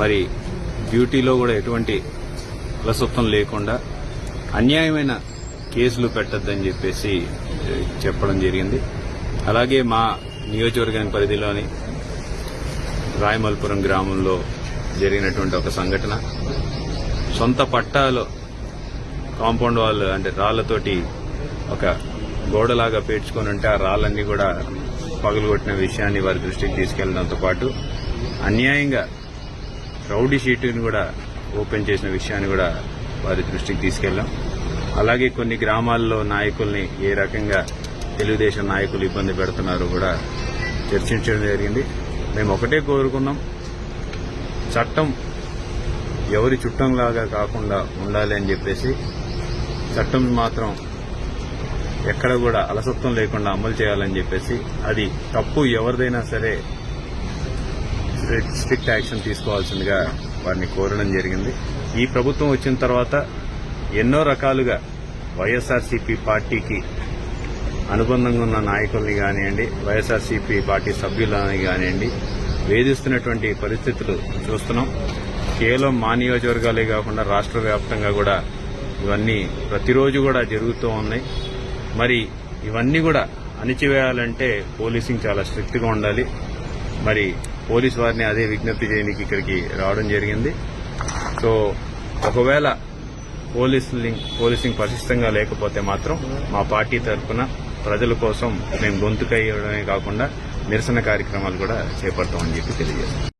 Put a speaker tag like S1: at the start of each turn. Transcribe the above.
S1: మరి డ్యూటీలో కూడా ఎటువంటి అలసత్వం లేకుండా అన్యాయమైన కేసులు పెట్టద్దని చెప్పేసి చెప్పడం జరిగింది. అలాగే మా నియోజకవర్గం పరిధిలోని రాయమల్పురం గ్రామంలో జరిగినటువంటి ఒక సంఘటన. సొంత పట్టాలో కాంపౌండ్ వాల్ అంటే రాళ్ళతోటి ఒక గోడలాగా పేర్చుకొని ఉంటే ఆ రాళ్ళన్నీ కూడా పగులుగొట్టిన విషయాన్ని వారి దృష్టికి తీసుకెళ్ళడంతో పాటు అన్యాయంగా రౌడీ షీటుని కూడా ఓపెన్ చేసిన విషయాన్ని కూడా వారి దృష్టికి తీసుకెళ్ళాం అలాగే కొన్ని గ్రామాల్లో నాయకుల్ని ఏ రకంగా తెలుగుదేశం నాయకులు ఇబ్బంది పెడుతున్నారో కూడా చర్చించడం జరిగింది. మేము ఒకటే కోరుకున్నాం. చట్టం ఎవరి చుట్టంలాగా కాకుండా ఉండాలి అని చెప్పేసి చట్టం మాత్రం ఎక్కడ కూడా అలసత్వం లేకుండా అమలు చేయాలని చెప్పేసి అది తప్పు ఎవరిదైనా సరే స్ట్రిక్ట్- యాక్షన్ తీసుకోవాల్సిందిగా వారిని కోరడం జరిగింది. ఈ ప్రభుత్వం వచ్చిన తర్వాత ఎన్నో రకాలుగా వైఎస్ఆర్సీపీ పార్టీకి అనుబంధంగా ఉన్న నాయకుల్ని కానివ్వండి వైఎస్ఆర్సీపీ పార్టీ సభ్యులని కానివ్వండి వేధిస్తున్నటువంటి పరిస్థితులు చూస్తున్నాం. కేవలం మా నియోజకవర్గాలే కాకుండా రాష్ట్ర వ్యాప్తంగా కూడా ఇవన్నీ ప్రతిరోజు కూడా జరుగుతూ ఉన్నాయి. మరి ఇవన్నీ కూడా అణిచివేయాలంటే పోలీసింగ్ చాలా స్ట్రిక్ట్గా ఉండాలి. మరి పోలీస్ వారిని అదే విజ్ఞప్తి చేయడానికి ఇక్కడికి రావడం జరిగింది. సో ఒకవేళ పోలీసింగ్ పోలీసింగ్ పరిశిష్టంగా లేకపోతే మాత్రం మా పార్టీ తరఫున ప్రజల కోసం మేము గొంతుకయ్యడమే కాకుండా నిరసన కార్యక్రమాలు కూడా చేపడతామని చెప్పి తెలియజేస్తాం